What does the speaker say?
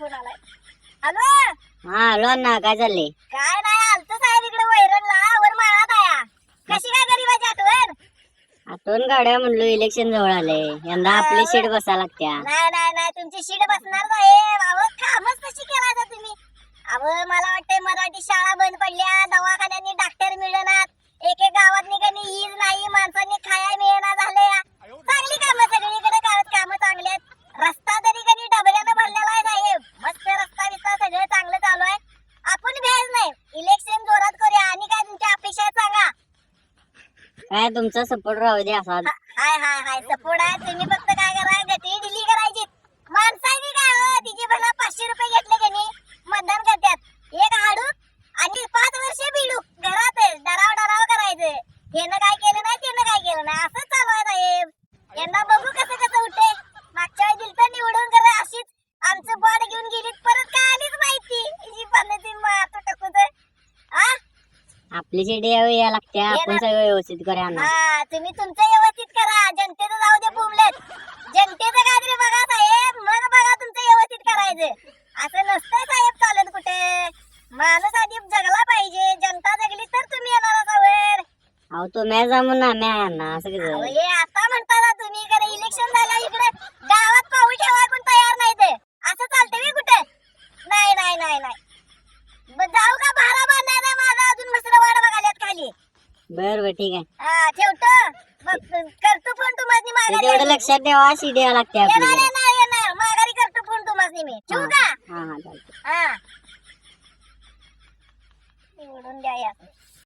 Phone आलाय. Hello? हा आलो ना काय चालले काय नाही आलतो साहेब इकडे वैरणला वर माळात आया कशी काय गरीबाची आठवण? आठवण गाड्या म्हणलो इलेक्शन जवळ आले यंदा आपली सीट बसा लागत्या. नाही नाही नाही तुमची शीट बसणार साहेब अहो कामच काय तुमचा सपोर्ट राहू दे असा. हाय हाय हाय सपोर्ट आहे. तुम्ही फक्त काय करा? आपली सीट यावी या लागत्या. आपण सगळं व्यवस्थित करूया ना. हा तुम्ही तुमचं व्यवस्थित करा. जनतेचं जाऊ दे बुमलेत जनतेचं काहीतरी बघा साहेब. मग बघा तुमचं व्यवस्थित करायचं. असं नसतंय साहेब चालत कुठे. माणूस आधी जगला पाहिजे. जनता जगली तर तुम्ही येणार असावर. अहो तो मॅच जमून ना मॅ ना असं कसं? हे आता म्हणता ना तुम्ही इकडे इलेक्शन बर बर ठीक आहे. हा ठेवतो. मग करतो फोन तुम्हाला माघारी. तेवढं लक्षात ठेवा सीट यावं लागते येणार आपल्याला येणार येणार. माघारी करतो फोन तुम्हाला मी. ठेवू का? हा हा चालतं हा. निवडून द्या या.